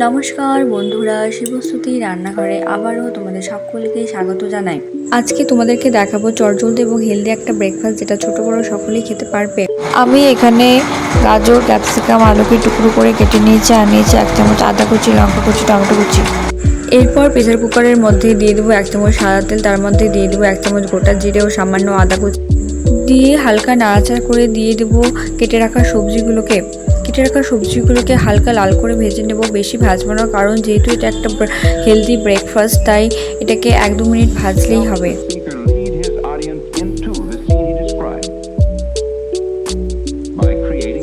নমস্কার বন্ধুরা, শিবস্তুতি রান্নাঘরে আবারও তোমাদের সকলকে স্বাগত জানাই। আজকে তোমাদেরকে দেখাবো চটজলদি এবং হেলদি একটা ব্রেকফাস্ট যেটা ছোট বড় সকলেই খেতে পারবে। আমি এখানে গাজর ক্যাপসিকাম আলুকে টুকরো করে কেটে নিয়েছি, আর নিয়েছি এক চামচ আদা কুচি, লঙ্কা কুচি, টমেটো কুচি। এরপর প্রেসার কুকারের মধ্যে দিয়ে দেবো এক চামচ সাদা তেল, তার মধ্যে দিয়ে দেবো এক চামচ গোটা জিরে ও সামান্য আদা কুচি। দিয়ে হালকা নাড়াচাড়া করে দিয়ে দেবো কেটে রাখা সবজিগুলোকে। কেটে রাখা সবজিগুলোকে হালকা লাল করে ভেজে নেব বেশি ভাজবো না কারণ যেহেতু এটা একটা হেলদি ব্রেকফাস্ট তাই এটাকে এক দু মিনিট ভাজলেই হবে।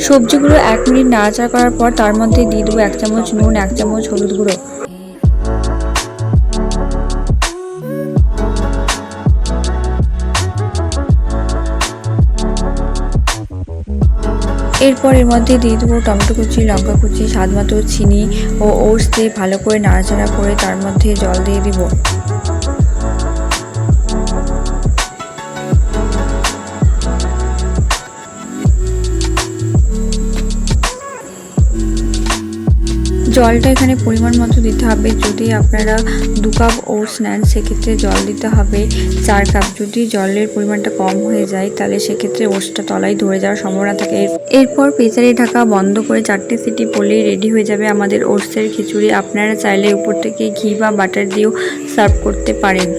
সবজিগুলো এক মিনিট নাড়াচাড়া করার পর তার মধ্যে দিয়ে দেবো এক চামচ নুন এক চামচ হলুদ গুঁড়ো। এরপর এর মধ্যে দিয়ে দেবো টমেটো কুচি, লঙ্কা কুচি, স্বাদ মতো চিনি ও ওটস দিয়ে ভালো করে নাড়াচাড়া করে তার মধ্যে জল দিয়ে দিব। জলটা এখানে পরিমাণ মতো দিতে হবে। যদি আপনারা দু কাপ ওটস নেন, সেক্ষেত্রে জল দিতে হবে। চার কাপ যদি জলের পরিমাণটা কম হয়ে যায়, তাহলে সেক্ষেত্রে ওটসটা তলায় ধরে যাওয়ার সম্ভাবনা থাকে। এরপর প্রেসারে ঢাকা বন্ধ করে চারটে সিটি পড়লেই রেডি হয়ে যাবে আমাদের ওটসের খিচুড়ি। আপনারা চাইলে উপর থেকে ঘি বা বাটার দিয়েও সার্ভ করতে পারেন।